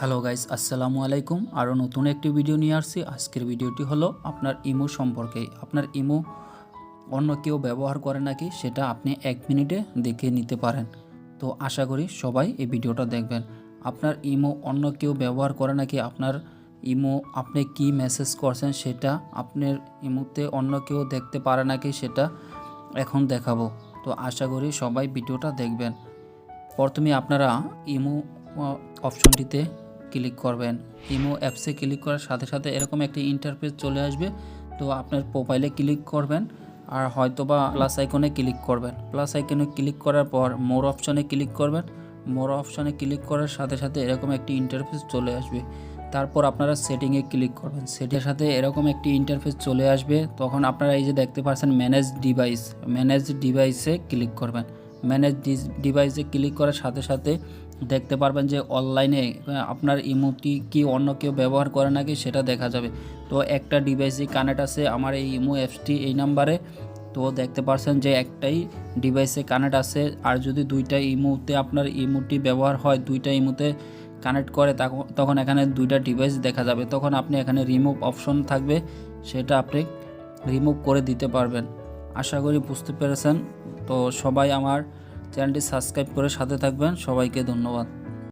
Hello guys, আসসালামু আলাইকুম। আরও নতুন একটি ভিডিও নিয়ে আসছি। আজকের ভিডিওটি হলো আপনার ইমো সম্পর্কে। আপনার ইমো অন্য কেউ ব্যবহার করে নাকি সেটা আপনি এক মিনিটে দেখে নিতে পারেন। তো আশা করি সবাই এই ভিডিওটা দেখবেন। আপনার ইমো অন্য কেউ ব্যবহার করে নাকি আপনার ইমো আপনি কি মেসেজ করছেন সেটা আপনার ইমোতে অন্য কেউ দেখতে পারে নাকি সেটা এখন দেখাবো। তো আশা করি সবাই ভিডিওটা দেখবেন। প্রথমে আপনারা ইমো অপশনটিতে ক্লিক করবেন। ইমো অ্যাপসে ক্লিক করার সাথে সাথে এরকম একটি ইন্টারফেস চলে আসবে। তো আপনার প্রোফাইলে ক্লিক করবেন আর হয়তো বা প্লাস আইকনে ক্লিক করবেন। প্লাস আইকনে ক্লিক করার পর মোর অপশনে ক্লিক করবেন। মোর অপশনে ক্লিক করার সাথে সাথে এরকম একটি ইন্টারফেস চলে আসবে। তারপর আপনারা সেটিংয়ে ক্লিক করবেন। সেটির সাথে এরকম একটি ইন্টারফেস চলে আসবে। তখন আপনারা এই যে দেখতে পাচ্ছেন ম্যানেজ ডিভাইস ম্যানেজ ডিভাইসে ক্লিক করবেন। ম্যানেজ ডিভাইসে ক্লিক করার সাথে সাথে দেখতে পারবেন যে অনলাইনে আপনার ইমোটি কি অন্য কেউ ব্যবহার করে নাকি সেটা দেখা যাবে। তো একটা ডিভাইসে কানেক্ট আছে আমার এই ইমো অ্যাপসটি এই নাম্বারে তো দেখতে পারছেন যে একটাই ডিভাইসে কানেক্ট আছে। আর যদি দুইটা ইমোতে আপনার ইমোটি ব্যবহার হয়, দুইটা ইমোতে কানেক্ট করে তখন এখানে দুইটা ডিভাইস দেখা যাবে। তখন আপনি এখানে রিমুভ অপশন থাকবে, সেটা আপনি রিমুভ করে দিতে পারবেন। আশা করি বুঝতে পেরেছেন। তো সবাই আমার চ্যানেলটি সাবস্ক্রাইব করে সাথে থাকবেন। সবাইকে ধন্যবাদ।